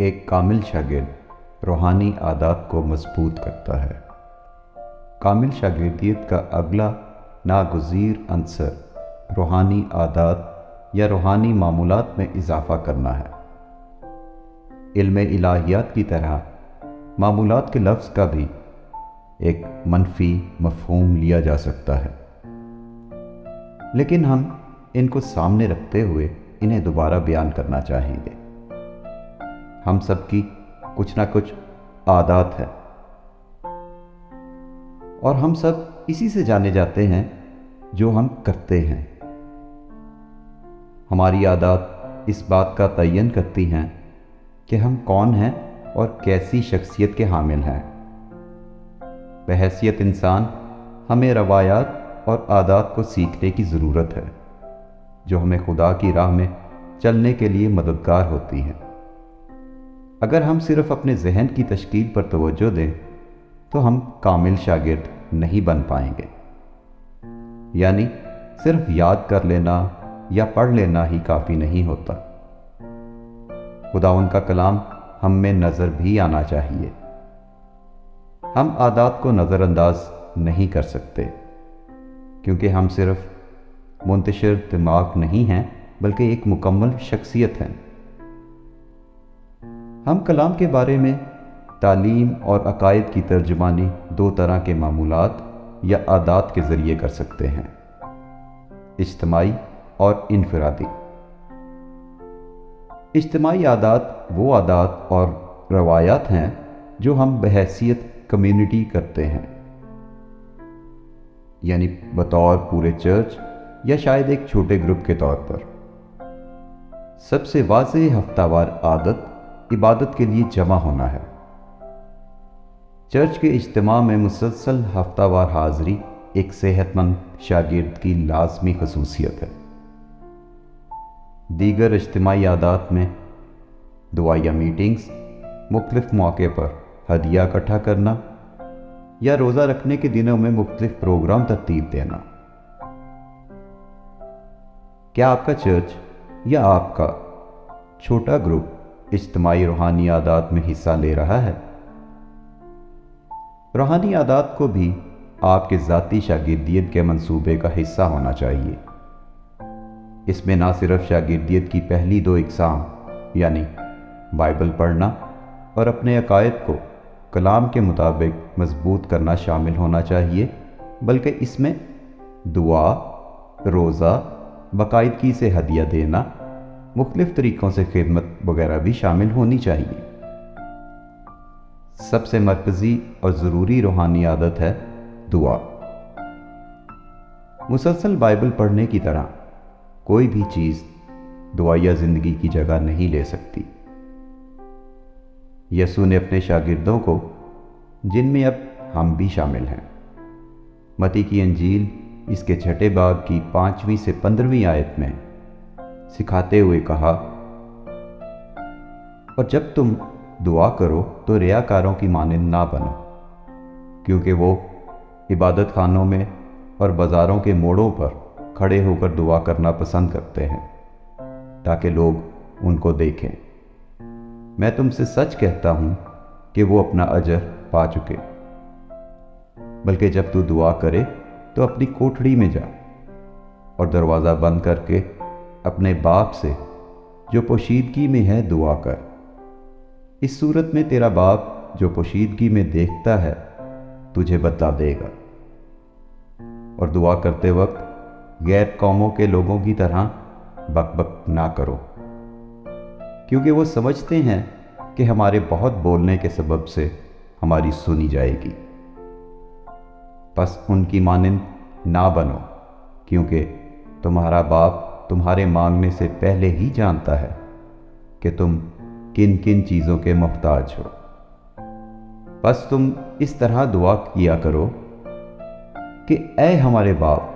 एक कामिल शागिर्द रूहानी आदात को मज़बूत करता है। कामिल शागिर्दियत का अगला नागज़ीर अंसर रूहानी आदात या रूहानी मामूलात में इजाफ़ा करना है। इल्म इलाहियात की तरह मामूलात के लफ्ज़ का भी एक मनफी मफहूम लिया जा सकता है। लेकिन हम इनको सामने रखते हुए इन्हें दोबारा बयान करना चाहेंगे। हम सबकी कुछ ना कुछ आदात है। और हम सब इसी से जाने जाते हैं जो हम करते हैं। हमारी आदात इस बात का तयन करती हैं कि हम कौन हैं और कैसी शख्सियत के हामिल हैं। बहसीत इंसान हमें रवायात और आदात को सीखने की ज़रूरत है, जो हमें खुदा की राह में चलने के लिए मददगार होती हैं। अगर हम सिर्फ़ अपने जहन की तश्कील पर तवज्जो दें तो हम कामिल शागिर्द नहीं बन पाएँगे। यानी सिर्फ़ याद कर लेना या पढ़ लेना ही काफ़ी नहीं होता। खुदा उनका कलाम हम में नज़र भी आना चाहिए। हम आदात को नज़रअंदाज नहीं कर सकते, क्योंकि हम सिर्फ़ मुंतशर दिमाग नहीं हैं, बल्कि एक मुकम्मल शख्सियत हैं। हम कलाम के बारे में तालीम और अकायद की तर्जमानी दो तरह के मामूलात या आदात के ज़रिए कर सकते हैं। इज्तमाही और इनफरादी। इज्तमाही आदात वो आदात और रवायात हैं जो हम बहसीत कम्युनिटी करते हैं। यानी बतौर पूरे चर्च या शायद एक छोटे ग्रुप के तौर पर। सबसे वाज हफ्तावार आदत इबादत के लिए जमा होना है। चर्च के इज्तम में मुसलसल हफ्तावार हाजिरी एक सेहतमंद शागिर्द की लाजमी खसूसियत है। दीगर इज्तमाही आदात में दुआया मीटिंग्स मुख्तफ मौके पर हदिया इकट्ठा करना या रोज़ा रखने के दिनों में मुख्तलिफ़ प्रोग्राम तरतीब देना। क्या आपका चर्च या आपका छोटा ग्रुप इज्तमाही रूहानी आदात में हिस्सा ले रहा है। रूहानी आदात को भी आपके ज़ाती शागिर्दियत के मंसूबे का हिस्सा होना चाहिए। इसमें ना सिर्फ़ शागिर्दियत की पहली दो इकसाम, यानी बाइबल पढ़ना और अपने अकायद को कलाम के मुताबिक मज़बूत करना शामिल होना चाहिए, बल्कि इसमें दुआ, रोज़ा, बाकायदगी से हदिया देना मुख्तलिफ़ तरीक़ों से खिदमत वगैरह भी शामिल होनी चाहिए। सबसे मरकज़ी और ज़रूरी रूहानी आदत है दुआ। मुसलसल बाइबल पढ़ने की तरह कोई भी चीज़ दुआया ज़िंदगी की जगह नहीं ले सकती। यसु ने अपने शागिर्दों को, जिनमें अब हम भी शामिल हैं, मती की अंजील इसके छठे बाग की पांचवीं से पंद्रहवीं आयत में सिखाते हुए कहा, और जब तुम दुआ करो तो रियाकारों की मानंद ना बनो, क्योंकि वो इबादत खानों में और बाज़ारों के मोड़ों पर खड़े होकर दुआ करना पसंद करते हैं, ताकि लोग उनको देखें। मैं तुमसे सच कहता हूँ कि वो अपना अजर पा चुके। बल्कि जब तू दुआ करे तो अपनी कोठड़ी में जा और दरवाज़ा बंद करके अपने बाप से, जो पोशीदगी में है, दुआ कर। इस सूरत में तेरा बाप, जो पोशीदगी में देखता है, तुझे बता देगा। और दुआ करते वक्त, गैर कौमों के लोगों की तरह बक बक ना करो। क्योंकि वो समझते हैं, कि हमारे बहुत बोलने के सबब से हमारी सुनी जाएगी। बस उनकी मानंद ना बनो, क्योंकि तुम्हारा बाप तुम्हारे मांगने से पहले ही जानता है कि तुम किन किन चीज़ों के मोहताज हो। बस तुम इस तरह दुआ किया करो कि ए हमारे बाप,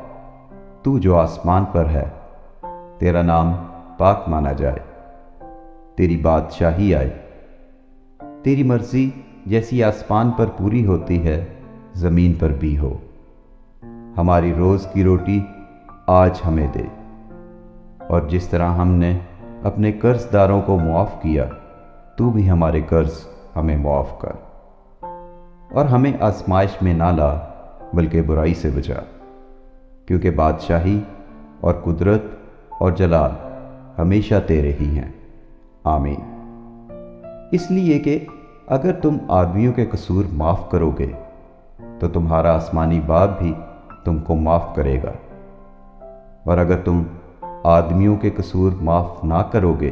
तू जो आसमान पर है, तेरा नाम पाक माना जाए। तेरी बादशाही आए। तेरी मर्ज़ी जैसी आसमान पर पूरी होती है, ज़मीन पर भी हो। हमारी रोज़ की रोटी आज हमें दे। और जिस तरह हमने अपने कर्जदारों को मुआफ़ किया, तू भी हमारे कर्ज हमें मुआफ़ कर। और हमें आजमाइश में ना ला, बल्कि बुराई से बचा। क्योंकि बादशाही और कुदरत और जलाल हमेशा तेरे ही हैं। आमीन। इसलिए कि अगर तुम आदमियों के कसूर माफ़ करोगे तो तुम्हारा आसमानी बाप भी तुमको माफ़ करेगा। और अगर तुम आदमियों के कसूर माफ़ ना करोगे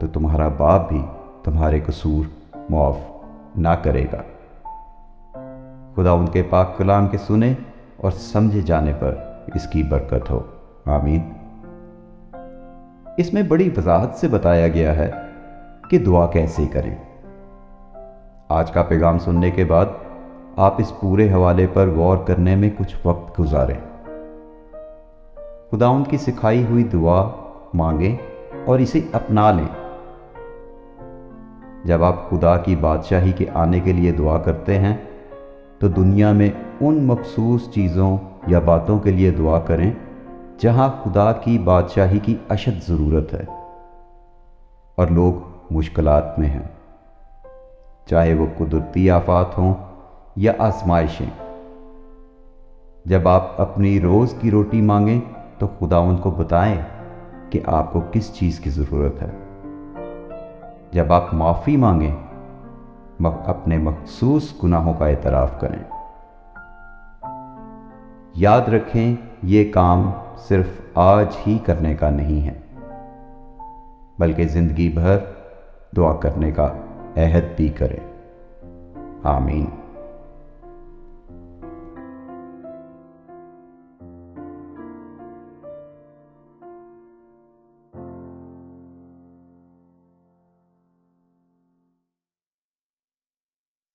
तो तुम्हारा बाप भी तुम्हारे कसूर माफ़ ना करेगा। खुदा उनके पाक कलाम के सुने और समझे जाने पर इसकी बरकत हो। आमीन। इसमें बड़ी वजाहत से बताया गया है कि दुआ कैसे करें। आज का पैगाम सुनने के बाद आप इस पूरे हवाले पर गौर करने में कुछ वक्त गुजारें। खुदा की सिखाई हुई दुआ मांगें और इसे अपना लें। जब आप खुदा की बादशाही के आने के लिए दुआ करते हैं तो दुनिया में उन मखसूस चीज़ों या बातों के लिए दुआ करें, जहाँ खुदा की बादशाही की अशद ज़रूरत है और लोग मुश्किल में हैं। चाहे वो कुदरती आफात हों या आजमाइशें। जब आप अपनी रोज़ की रोटी मांगें तो खुदा उनको बताएँ कि आपको किस चीज़ की ज़रूरत है। जब आप माफ़ी मांगें अपने मखसूस गुनाहों का एतराफ़ करें। याद रखें, ये काम सिर्फ़ आज ही करने का नहीं है, बल्कि ज़िंदगी भर दुआ करने का अहद भी करें। आमीन।